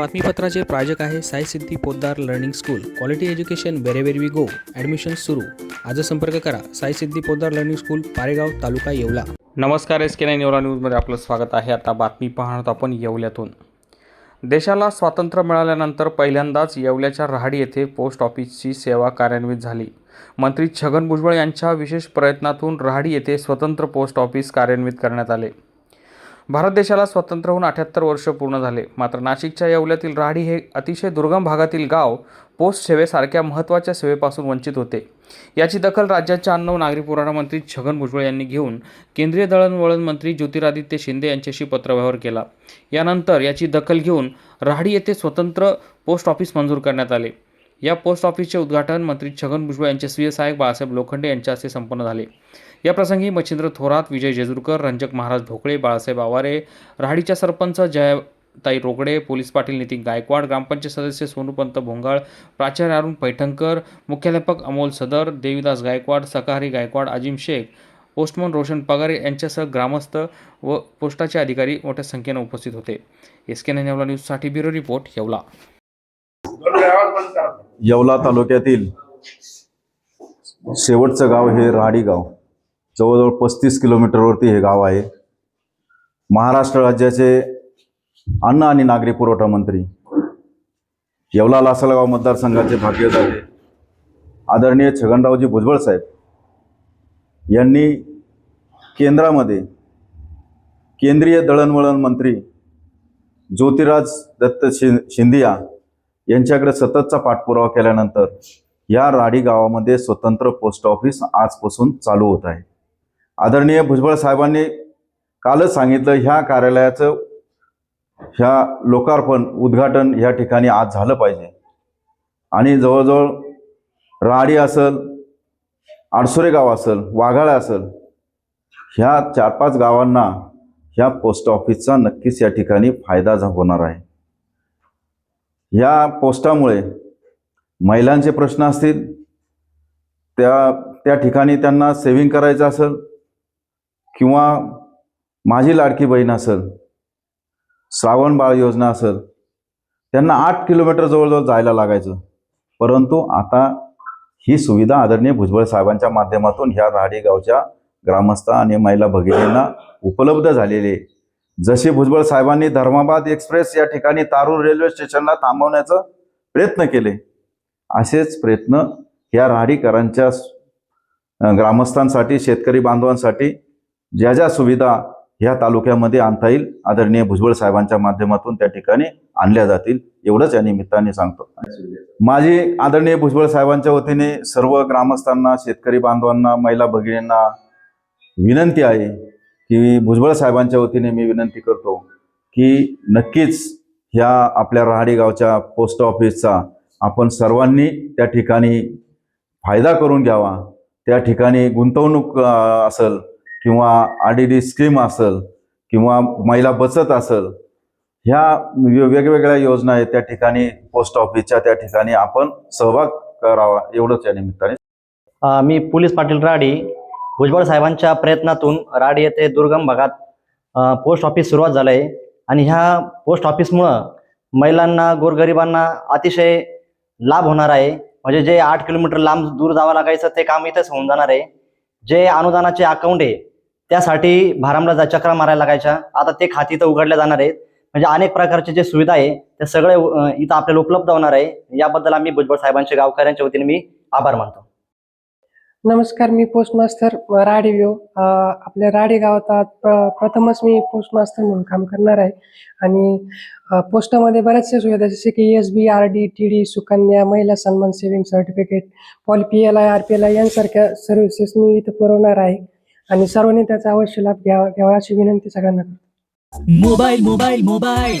बातमीपत्राचे प्रायोजक आहे Sai Siddhi Poddar learning school. Quality education wherever we go admission सुरू. आज संपर्क करा. Sai Siddhi Poddar learning school Paregaon taluka Yeola. नमस्कार एस के नाईन येवला न्यूजमध्ये आपलं स्वागत आहे. आता बातमी पाहणार आहोत आपण येवल्यातून. देशाला स्वातंत्र्य मिळाल्यानंतर पहिल्यांदाच येवल्याच्या रहाडी येथे पोस्ट ऑफिसची सेवा कार्यान्वित झाली. मंत्री छगन भुजबळ यांच्या विशेष प्रयत्नातून रहाडी येथे स्वतंत्र पोस्ट ऑफिस कार्यान्वित करण्यात आले. भारत देशाला स्वतंत्र होऊन अठ्याहत्तर वर्ष पूर्ण झाले. मात्र नाशिकच्या येवल्यातील राहाडी हे अतिशय दुर्गम भागातील गाव पोस्ट सेवेसारख्या महत्त्वाच्या सेवेपासून वंचित होते. याची दखल राज्याच्या अन्न व नागरी पुरवठा मंत्री छगन भुजबळ यांनी घेऊन केंद्रीय दळणवळण मंत्री ज्योतिरादित्य शिंदे यांच्याशी पत्रव्यवहार केला. यानंतर याची दखल घेऊन राहाडी येथे स्वतंत्र पोस्ट ऑफिस मंजूर करण्यात आले. या पोस्ट ऑफिसचे उद्घाटन मंत्री छगन भुजबळ यांचे स्वीय सहाय्यक बाळासाहेब लोखंडे यांच्या हस्ते संपन्न झाले. याप्रसंगी मच्छिंद्र थोरात विजय जेजुरकर रंजक महाराज ढोकळे बाळासाहेब आवारे राहाडीच्या सरपंच जयताई रोकडे पोलीस पाटील नितीन गायकवाड ग्रामपंचायत सदस्य सोनूपंत भोंगाळ प्राचार्य अरुण पैठणकर मुख्याध्यापक अमोल सदर देवीदास गायकवाड सकाहरी गायकवाड अजिम शेख पोस्टमन रोशन पगारे यांच्यासह ग्रामस्थ व पोस्टाचे अधिकारी मोठ्या संख्येनं उपस्थित होते. एस के नेवला न्यूजसाठी ब्युरो रिपोर्ट येवला. येवला तालुक्यातील शेवटचं गाव हे राडी गाव. जवळजवळ पस्तीस किलोमीटरवरती हे गाव आहे. महाराष्ट्र राज्याचे अन्न आणि नागरी पुरवठा मंत्री. येवला लासलगाव मतदारसंघाचे भाग्य झाले आदरणीय छगनरावजी भुजबळ साहेब यांनी केंद्रामध्ये केंद्रीय दळणवळण मंत्री ज्योतिराज दत्त शि शिंदिया यांच्याकडे सततचा पाठपुरावा केल्यानंतर या राडी गावामध्ये स्वतंत्र पोस्ट ऑफिस आजपासून चालू होत आहे. आदरणीय भुजबळ साहेबांनी कालच सांगितलं ह्या कार्यालयाचं ह्या लोकार्पण उद्घाटन या ठिकाणी आज झालं पाहिजे. आणि जवळजवळ राडी असेल आडसुरे गाव असेल वाघाळा असेल ह्या चार पाच गावांना ह्या पोस्ट ऑफिसचा नक्कीच या ठिकाणी फायदा झा- होणार आहे. या पोस्टामुळे महिलांचे प्रश्न असतील त्या त्या ठिकाणी त्यांना सेव्हिंग करायचं असेल किंवा माझी लाडकी बहीण असेल श्रावण बाळ योजना असेल त्यांना आठ किलोमीटर जवळजवळ जायला लागायचं. परंतु आता ही सुविधा आदरणीय भुजबळ साहेबांच्या माध्यमातून ह्या राहाडी गावच्या ग्रामस्थ आणि महिला भगिनींना उपलब्ध झालेली आहे. जशी भुजबळ साहेबांनी धर्माबाद एक्सप्रेस या ठिकाणी तारूर रेल्वे स्टेशनला थांबवण्याचा प्रयत्न केले असेच प्रयत्न या राहाडीकरांच्या ग्रामस्थांसाठी शेतकरी बांधवांसाठी ज्या ज्या सुविधा ह्या तालुक्यामध्ये आणता येईल आदरणीय भुजबळ साहेबांच्या माध्यमातून त्या ठिकाणी आणल्या जातील एवढंच या निमित्ताने सांगतो. माझी आदरणीय भुजबळ साहेबांच्या वतीने सर्व ग्रामस्थांना शेतकरी बांधवांना महिला भगिनींना विनंती आहे की भुजबळ साहेबांच्या वतीने मी विनंती करतो की नक्कीच ह्या आपल्या राहाडी गावच्या पोस्ट ऑफिसचा आपण सर्वांनी त्या ठिकाणी फायदा करून घ्यावा. त्या ठिकाणी गुंतवणूक असेल किंवा आर डी डी स्कीम असेल किंवा महिला बचत असेल ह्या वेगवेगळ्या योजना आहेत. त्या ठिकाणी पोस्ट ऑफिसच्या त्या ठिकाणी आपण सहभाग करावा एवढंच या निमित्ताने. मी पोलीस पाटील राडी भुजबळ साहेबांच्या प्रयत्नातून राड येथे दुर्गम भागात पोस्ट ऑफिस सुरुवात झालं आहे. आणि ह्या पोस्ट ऑफिसमुळं महिलांना गोरगरिबांना अतिशय लाभ होणार आहे. म्हणजे जे आठ किलोमीटर लांब दूर जावं लागायचं ते काम इथंच होऊन जाणार आहे. जे अनुदानाचे अकाउंट आहे त्यासाठी भारामला जा चक्रा मारायला लागायच्या. आता ते खाती इथं उघडल्या जाणार आहेत. म्हणजे अनेक प्रकारचे जे सुविधा आहे ते सगळे इथं आपल्याला उपलब्ध होणार आहे. याबद्दल आम्ही भुजबळ साहेबांच्या गावकऱ्यांच्या वतीने मी आभार मानतो. नमस्कार मी पोस्ट मास्तर राडी आपल्या राडे गावात प्र प्रथमच मी पोस्ट मास्टर म्हणून काम करणार आहे. आणि पोस्टामध्ये बऱ्याचशा सुविधा जसे की S B R D T D Sukanya Mahila Samman saving certificate Paul P L I R P L I यांसारख्या सर्व्हिसेस मी इथं पुरवणार आहे. आणि सर्वांनी त्याचा अवश्य लाभ घ्यावा घ्यावा अशी विनंती सगळ्यांना करतो. Mobile mobile.